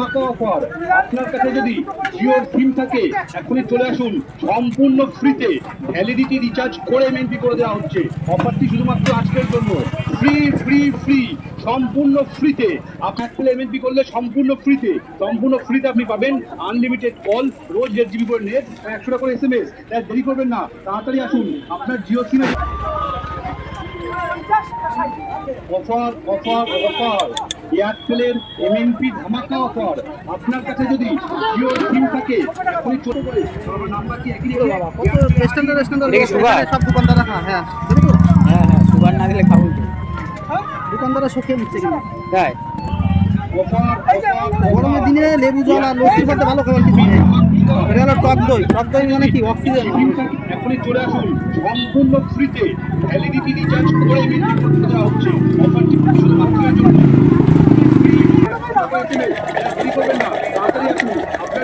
ধামাকা অফার। আপনার কাছে যদি জিওর সিম থাকে, এখনই চলে আসুন সম্পূর্ণ ফ্রিতে। ভ্যালিডিটি রিচার্জ করে এমএনপি করে দেওয়া হচ্ছে। অফারটি শুধুমাত্র আজকের জন্য। ফ্রি ফ্রি ফ্রি, সম্পূর্ণ ফ্রিতে। আপনার পেলে এমএনপি করলে সম্পূর্ণ ফ্রিতে। সম্পূর্ণ ফ্রিতে আপনি পাবেন আনলিমিটেড কল রোজ দেড় জিবি করে নেট একশো টাকা করে এস এম এস দেরি করবেন না। তাড়াতাড়ি আসুন। আপনার জিও সিমে অফার অফার অফার। এয়ারটেলের এমএনপি ধামাকা অফার। আপনার কাছে যদি জিও সিম থাকে ছোট করে আমার নাম্বারটি একই স্ট্যান্ডার্ড এটা সব দোকানদার রাখা হ্যাঁ। হ্যাঁ হ্যাঁ সুগার না দিলে খাব দোকানদাররা শোকে নিচ্ছে তাই? গরমের দিনে লেবু জল আর লস্যির মধ্যে ভালো খাবার কিছু নেই। এটা হলো টক দই। টক দই মানে কি? অক্সিজেন। এখনই চলে আসুন। সম্পূর্ণ ফ্রিতে। ভ্যালিডিটি রিচার্জ করে এমএনপি করতে দেওয়া হচ্ছে অফারটি শুধুমাত্র এর জন্য দেরি করবেন না তাড়াতাড়ি আসুন আপনার জিও সিমে যদি ব্যালেন্স না থাকে সম্পূর্ণ ফ্রিতে ভ্যালিডিটি রিচার্জ করে এমএনপি করতে হবে আমার নাম্বারটি একই রেখে এয়ারটেল আগে এমএনপি করে দিয়ে যান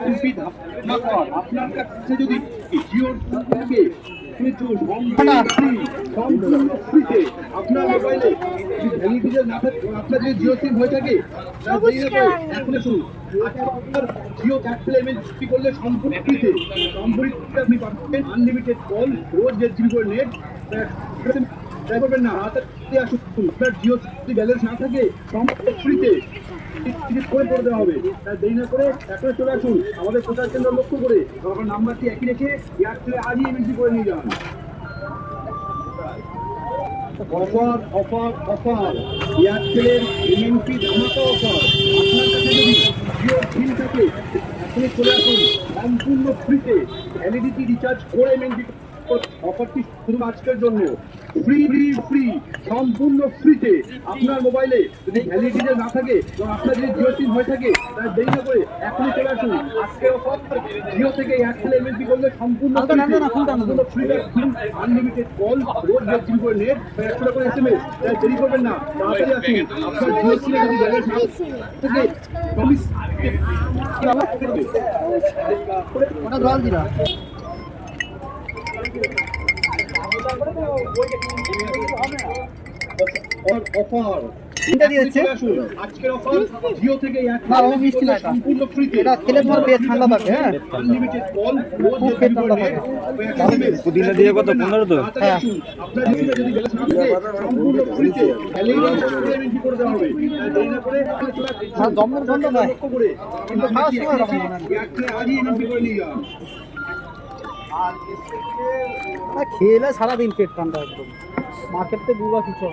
এমপি ধামাকা আপনার কাছে যদি জিওর থাকে সম্পূর্ণ ফ্রিতে আপনার মোবাইলে যদি ভ্যালিডিটি না থাকে আপনার যদি জিও সিম হয়ে থাকে তাহলে দেরি না করে এখন শুনুন আপনার জিও ক্যাপিটাল এমএনপি করলে সম্পূর্ণ ফ্রিতে সম্পূর্ণ আপনি পাবেন আনলিমিটেড কল রোজ দেড় জিবি করে নেট ট্রাই করবেন না, হাতে আসুন আপনার জিও ব্যালেন্স না থাকে, সম্পূর্ণ ফ্রিতে টিকিট করে করে দেওয়া হবে। তাই দেরি না করে এখন চলে আসুন। আমাদের প্রচার কেন্দ্র লক্ষ্য করে আমার নাম্বারটি একই রেখে এয়ারটেলে আজই এমএনপি করে নিয়ে যান। Offer offer offer. এয়ারটেলের এমএনপি ধামাকা অফার আপনার কাছে যদি জিও সিম থাকে, এখনই চলে আসুন। সম্পূর্ণ ফ্রিতে ভ্যালিডিটি রিচার্জ করে এমএনপি অফারটি শুধু আজকের জন্য। ফ্রি ফ্রি ফ্রি সম্পূর্ণ ফ্রিতে আপনার মোবাইলে যদি ভ্যালিডিটি না থাকে এবং আপনার যদি জিও সিম হয়ে থাকে তাহলে দেরি না করে এখনই চলে আসুন। আজকের অফার জিও থেকে এয়ারটেল এমএনপি করলে সম্পূর্ণ। সম্পূর্ণ ফ্রি আনলিমিটেড কল রোজ দেড় জিবি করে নেট একশো টাকা করে এস এম এস তাই দেরি করবেন না। তাড়াতাড়ি আসুন। আপনার জিও সিমে যদি ব্যালেন্স না থাকে প্রমিস ওটা জল অফার তিনটা দিয়েছে? আজকের অফার জিও থেকে না, ও মিষ্টি না সম্পূর্ণ ফ্রিতে এটা খেলে তোমার পেট ঠান্ডা থাকে হ্যাঁ আনলিমিটেড কল খুব দেড় ঠান্ডা থাকে। পুদিনা দিয়ে কত? পনেরো তো? তাড়াতাড়ি আপনার যদি ব্যালেন্স সম্পূর্ণ ফ্রিতে ভ্যালিডিটি করে করে দেওয়া হবে দেরি না করে চলে দমের গন্ধ নয় কিন্তু খাওয়ার সময় এরকম মনে আজই এমএনপি করে নিয়ে আর খেলে সারাদিন পেট ঠান্ডা একদম। মার্কেট তো দুবার কিছু